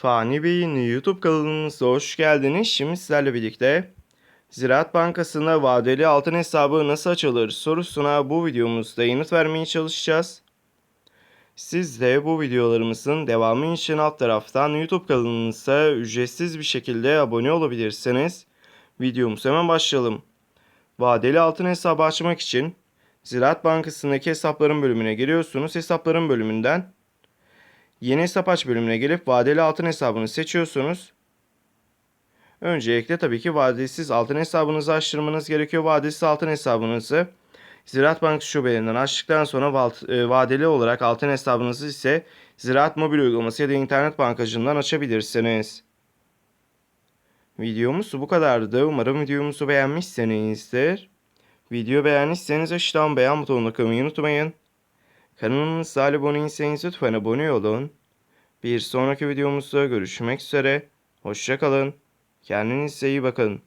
Fani Bey'in YouTube kanalımıza hoş geldiniz. Şimdi sizlerle birlikte Ziraat Bankası'nda vadeli altın hesabı nasıl açılır sorusuna bu videomuzda yanıt vermeye çalışacağız. Siz de bu videolarımızın devamı için alt taraftan YouTube kanalımıza ücretsiz bir şekilde abone olabilirsiniz. Videomuz hemen başlayalım. Vadeli altın hesabı açmak için Ziraat Bankası'ndaki hesapların bölümüne giriyorsunuz. Hesapların bölümünden Yeni hesap aç bölümüne gelip vadeli altın hesabını seçiyorsunuz. Öncelikle tabii ki vadesiz altın hesabınızı açtırmanız gerekiyor. Vadesiz altın hesabınızı Ziraat Bankası şubelerinden açtıktan sonra e, vadeli olarak altın hesabınızı ise Ziraat Mobil uygulaması ya da internet bankacılığından açabilirsiniz. Videomuz bu kadardı. Umarım videomuzu beğenmişsinizdir. Video beğendiyseniz aşağıdan beğen butonuna kılmayı unutmayın. Kanalımıza abone değilseniz lütfen abone olun. Bir sonraki videomuzda görüşmek üzere. Hoşçakalın. Kendinize iyi bakın.